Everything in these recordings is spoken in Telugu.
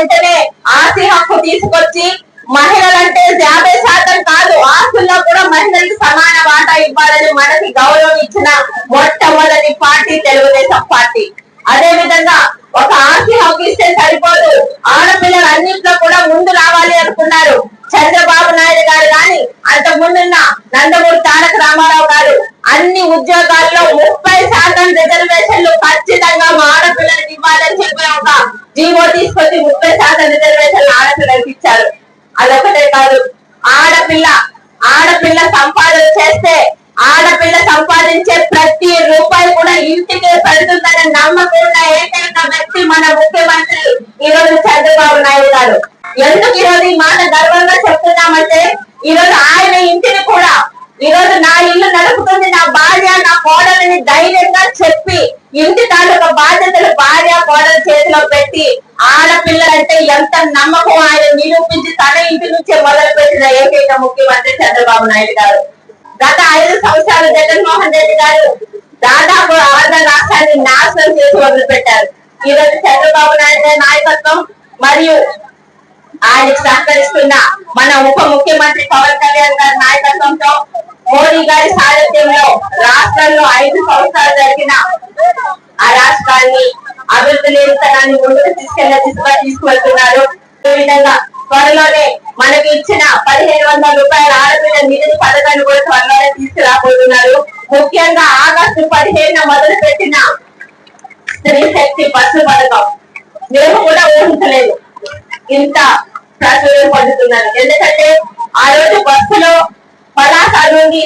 వెంటనే ఆస్తి హక్కు తీసుకొచ్చి మహిళలంటే యాభై శాతం కాదు ఆస్తుల్లో కూడా మహిళలకు సమాన వాటా ఇవ్వాలని మనకి గౌరవం ఇచ్చిన మొట్టమొదటి పార్టీ తెలుగుదేశం పార్టీ. అదే విధంగా ఒక ఆస్తి హక్కు ఇస్తే సరిపోదు. ఆడపిల్లలు అన్నింటిలో కూడా ముందు రావాలి అనుకున్నారు. చంద్రబాబు నాయుడు గారు కానీ అంత ముందున్న నందమూరి తారక రామారావు గారు అన్ని ఉద్యోగాల్లో ముప్పై శాతం రిజర్వేషన్లు ఖచ్చితంగా మా ఆడపిల్లలకి ఇవ్వాలని చెప్పి ఒక జీవో తీసుకొచ్చి ముప్పై శాతం రిజర్వేషన్లు ఆడపిల్లలకి ఇచ్చారు. అదొకటే కాదు ఆడపిల్ల ఆడపిల్ల సంపాదన చేస్తే ఆడపిల్ల సంపాదించే ప్రతి రూపాయి కూడా ఇంటికి పెడుతుందనే నమ్మకం ఉన్న ఏకైక వ్యక్తి మన ముఖ్యమంత్రి ఈ రోజు చంద్రబాబు నాయుడు గారు. ఎందుకు ఈ రోజు ఈ మాట గర్వంగా చెప్తున్నామంటే ఈ రోజు ఆయన ఇంటి ఈ రోజు నా ఇల్లు నడుపుతుంది నా భార్య నా కోడలని ధైర్యంగా చెప్పి ఇంటి తాలూకా బాధ్యతలు భార్య కోడల చేతిలో పెట్టి ఆడపిల్లలంటే ఎంత నమ్మకం ఆయన నిరూపించి తన ఇంటి నుంచే మొదలు పెట్టిన ఏకైక ముఖ్యమంత్రి చంద్రబాబు నాయుడు గారు. గత ఐదు సంవత్సరాలు జగన్మోహన్ రెడ్డి గారు దాదాపు ఆంధ్ర రాష్ట్రాన్ని నాశనం చేసి వదిలిపెట్టారు ఈ రోజు చంద్రబాబు నాయుడు నాయకత్వం మరియు ఆయనకు సహకరిస్తున్న మన ఉప ముఖ్యమంత్రి పవన్ కళ్యాణ్ గారి నాయకత్వంతో మోడీ గారి సారథ్యంలో రాష్ట్రంలో ఐదు సంవత్సరాలు జరిగిన ఆ రాష్ట్రాన్ని అభివృద్ధి నిరంతరాన్ని ముందుకు తీసుకెళ్ళే దిశగా తీసుకువెళ్తున్నారు. విధంగా త్వరలోనే మనకి ఇచ్చిన పదిహేను వందల రూపాయల ఆడపిల్ల నిధి పథకాన్ని కూడా త్వరలోనే తీసుకురాబోతున్నారు. ముఖ్యంగా ఆగస్టు పదిహేను మొదలు పెట్టిన స్త్రీ శక్తి బస్సు పథకం. మేము కూడా ఊహించలేదు. ఇంత ప్రాచుర్యం పొందుతున్నారు. ఎందుకంటే ఆ రోజు బస్సులో పలాస నుండి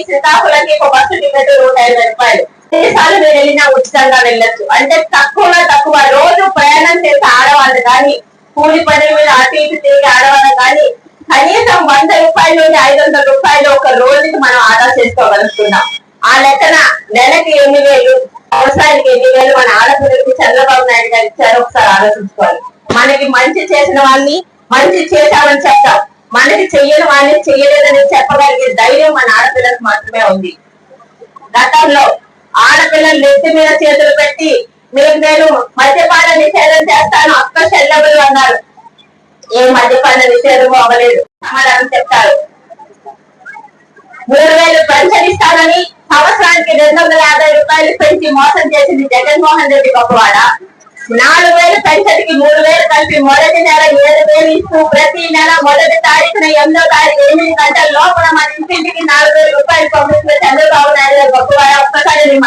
ఒక బస్సు టికెట్ నూట ఇరవై రూపాయలు. దేశాలు మీరు వెళ్ళినా ఉచితంగా వెళ్ళొచ్చు. అంటే తక్కువలో తక్కువ. రోజు ప్రయాణం చేసే ఆడవాళ్ళు కానీ కూలి పని మీద అటు ఇటు తిరిగి ఆడవాళ్ళు కానీ కనీసం వంద రూపాయల నుండి ఐదు వందల రూపాయలు ఒక రోజుకి మనం ఆదా చేసుకోగలుగుతున్నాం. ఆ లెక్కన నెలకి ఎన్ని వేలు అవసరానికి ఎన్ని వేలు మన ఆడపిల్లలకి చంద్రబాబు నాయుడు గారు ఇచ్చారు ఒకసారి ఆలోచించుకోవాలి. మనకి మంచి చేసిన వాళ్ళని మంచి చేశామని చెప్తాం. మనకి చెయ్యని వాళ్ళని చెయ్యలేదని చెప్పగలిగే ధైర్యం మన ఆడపిల్లలకు మాత్రమే ఉంది. గతంలో ఆడపిల్లలు నెత్తి మీద చేతులు పెట్టి మీకు నేను మద్యపాన నిషేధం చేస్తాను అక్క చెల్లెములు అన్నారు. ఏ మద్యపాన నిషేధం అవ్వలేదు. సమాధానం చెప్తారు. మూడు వేలు పెన్షన్ ఇస్తానని సంవత్సరానికి రెండు వందల యాభై రూపాయలు పెంచి మోసం చేసింది జగన్మోహన్ రెడ్డి గొప్పవాడా? నాలుగు వేలు పెన్షన్ మూడు వేలు కలిపి మొదటి నెల ఏడు వేలు ఇస్తూ ప్రతి నెల మొదటి తారీఖున ఎనిమిదో తారీఖు ఎనిమిది గంటల లోపల మన ఇంటింటికి నాలుగు వేల రూపాయలు పంపిస్తున్న చంద్రబాబు నాయుడు గారు గొప్పవాడ ఒక్కసారి మీ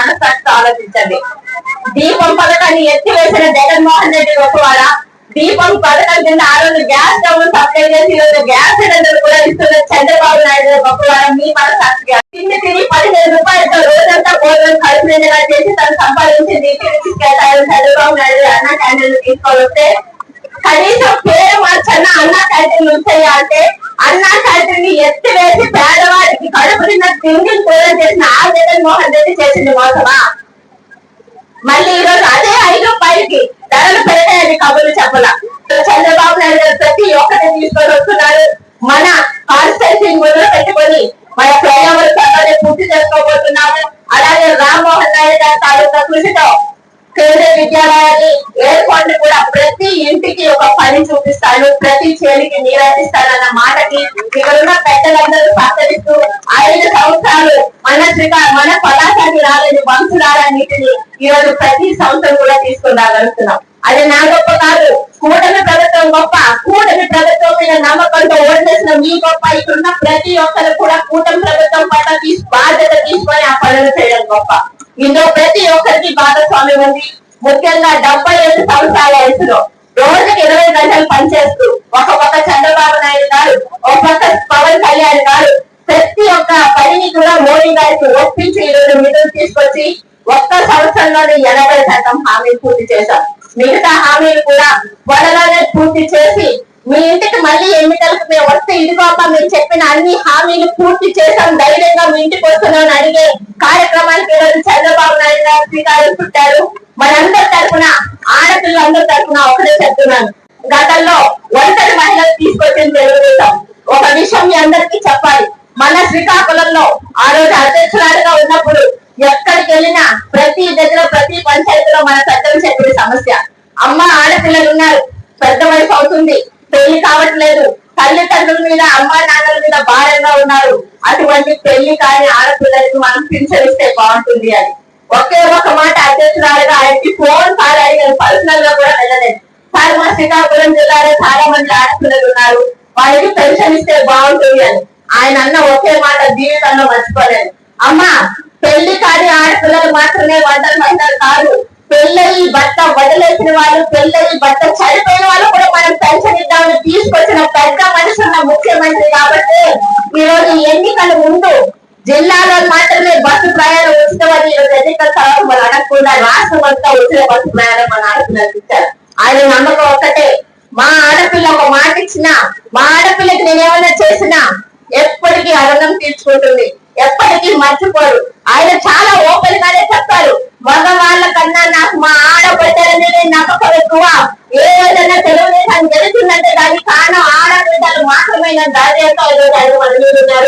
ఆలోచించండి. దీపం పథకాన్ని ఎత్తివేసిన జగన్మోహన్ రెడ్డి గొప్పవారా? దీపం పథకం కింద ఆ రోజు గ్యాస్ స్టవ్ సప్లై చేసి ఈ రోజు గ్యాస్ సిలిండర్ కూడా ఇస్తున్న చంద్రబాబు నాయుడు గారు గొప్పవారం మీ మనసాక్షిగా తిండి తిని పదిహేను రూపాయలతో రోజంతా భోజనం కలిసినగా చేసి తను సంపాదించింది ఇంటికి చంద్రబాబు నాయుడు అన్న క్యాంటీన్ తీసుకొని వస్తే కనీసం పేరు మార్చన్న అన్న క్యాంటీన్ ఉంచాయి అంటే అన్న క్యాంటీన్ని ఎత్తివేసి పేదవారికి కడుపు నిన్న తిండిని కూడా చేసిన ఆ జగన్మోహన్ రెడ్డి చేసింది మోసమా మళ్ళీ ఈ రోజు అదే ఐదు రూపాయలకి ధరలు పెరిగాయని లోపల. చంద్రబాబు నాయుడు గారు ప్రతి ఒక్కటి తీసుకొని వస్తున్నారు. మన కాన్స్టెన్సీ మొదలు పెట్టుకొని మన ఫ్లైఓవర్ త్వరలోనే పూర్తి చేసుకోబోతున్నాము. అలాగే రామ్మోహన్ నాయుడు గారి తాలూకా కృషితో కేంద్రీయ విద్యాలయాన్ని ఏర్పాటు కూడా ప్రతి ఇంటికి ఒక పని చూపిస్తాను. ప్రతి చేలికి నీరందిస్తానన్న మాటకి ఇక్కడున్న పెద్దలందరూ సహకరిస్తూ ఐదు సంవత్సరాలు మన శ్రీకా మన పదార్థానికి రాలేని వంశురాలన్నిటిని ఈ రోజు ప్రతి సంవత్సరం కూడా తీసుకుని రాగలుగుతున్నాం. అది నా గొప్ప కాదు. కూటమి ప్రభుత్వం గొప్ప. కూటమి ప్రభుత్వం మీద నమ్మకంతో ఓటేసిన మీ గొప్ప ఇక్కడున్న ప్రతి ఒక్కరు కూడా కూటమి ప్రభుత్వం పట్ల తీసు బాధ్యత తీసుకొని ఆ పనులు చేయడం గొప్ప. ఇందులో ప్రతి ఒక్కరికి భాగస్వామి ఉంది. ముఖ్యంగా డెబ్బై ఐదు సంవత్సరాల వయసులో రోజుకి ఇరవై గంటలు పనిచేస్తూ ఒక పక్క చంద్రబాబు నాయుడు గారు ఒక పక్క పవన్ కళ్యాణ్ గారు ప్రతి ఒక్క పనిని కూడా మోడీ గారికి ఒప్పించి ఈరోజు నిధులు తీసుకొచ్చి ఒక్క సంవత్సరంలోనే ఎనభై శాతం హామీ పూర్తి చేశారు. మిగతా హామీలు కూడా త్వరలోనే పూర్తి చేసి మీ ఇంటికి మళ్ళీ ఎన్నికలకు మేము వస్తే ఇదిగో అమ్మా మీరు చెప్పిన అన్ని హామీలు పూర్తి చేశాం ధైర్యంగా మీ ఇంటికి వస్తున్నామని అడిగే కార్యక్రమానికి ఈరోజు చంద్రబాబు నాయుడు గారు శ్రీకారం చుట్టారు. మనందరి తరఫున ఆడపిల్లలందరి తరఫున ఒకటే చెప్తున్నాను. గతంలో ఒంటరి మహిళలు తీసుకొచ్చిన తెలుగుదేశం. ఒక విషయం మీ అందరికీ చెప్పాలి. మన శ్రీకాకుళంలో ఆ రోజు అధ్యక్షురాలుగా ఉన్నప్పుడు ఎక్కడికి వెళ్ళినా ప్రతి దగ్గర ప్రతి పంచాయతీలో మన పెద్దలు చెప్పిన సమస్య. అమ్మ ఆడపిల్లలు ఉన్నారు. పెద్ద వయసు అవుతుంది. పెళ్ళి కావట్లేదు. తల్లిదండ్రుల మీద అమ్మా నాన్నల మీద భారంగా ఉన్నారు. అటువంటి పెళ్ళి కాని ఆడపిల్లలకి మనం పింఛనిస్తే బాగుంటుంది అని. ఒకే ఒక మాట అధ్యక్షురాలుగా ఆయనకి ఫోన్ కాల్ అడిగాను పర్సనల్గా కూడా వెళ్ళలేదు. సార్ మా శ్రీకాకుళం జిల్లాలో చాలా మంది ఆడపిల్లలు ఉన్నారు. వాళ్ళకి పెన్షన్ ఇస్తే బాగుంటుంది అని. ఆయన అన్న ఒకే మాట జీవితంలో మర్చిపోలేదు. అమ్మా పెళ్ళి కాని ఆడపిల్లలు మాత్రమే వందల మహిళలు కాదు. పెళ్ళయి భర్త వదిలేసిన వాళ్ళు పెళ్ళయి భర్త చనిపోయిన వాళ్ళు కూడా మనం పెన్షన్ ఇద్దామని తీసుకొచ్చిన పెద్ద మనిషి ఉన్న ముఖ్యమంత్రి కాబట్టి ఈ రోజు ఎన్నికల ముందు జిల్లాలో మాత్రమే బస్సు ప్రయాణం ఉచితమని ఈరోజు ఎన్నికల తర్వాత మనం అడగకుండా రాష్ట్రం అంతా ఉచిత బస్సు ప్రయాణం మన ఆడపిల్లలకు ఇచ్చారు ఆయన నమ్మకం ఒక్కటే. మా ఆడపిల్ల ఒక మాట ఇచ్చినా మా ఆడపిల్లకి నేనేమైనా ఏమైనా చేసినా ఎప్పటికీ అరణం తీర్చుకుంటుంది. ఎప్పటికీ మర్చిపోరు. ఆయన చాలా ఓపెన్ గానే చెప్పారు మగవాళ్ళ కన్నా నాకు మా ఆడబిడ్డలనే నమ్మకం ఎక్కువ. ఏ రోజైనా తెలుగుదేశం జరుగుతుందంటే దానికి కారణం ఆడబిడ్డలు మాత్రమే దాదాపు ఈరోజు ఆయన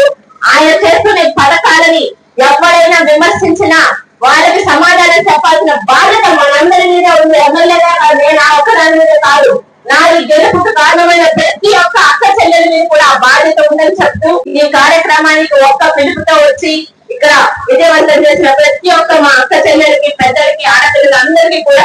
ఆయన చేస్తున్న పథకాలని ఎవరైనా విమర్శించినా వాళ్ళకి సమాధానం చెప్పాల్సిన బాధ్యత మనందరి మీద ఉంది. ఎమ్మెల్యేగా నేను ఆ ఒక్కదాని మీద కాదు. నాది గెలుపుకు కారణమైన ప్రతి ఒక్క అక్క చెల్లెల మీద కూడా ఆ బాధ్యత ఉందని చెప్తూ ఈ కార్యక్రమానికి ఒక్క పిలుపుతో వచ్చి ఇక్కడ విజయవంతం చేసిన ప్రతి ఒక్క మా అక్క చెల్లెలకి పెద్దలకి ఆడపిల్లలందరికీ కూడా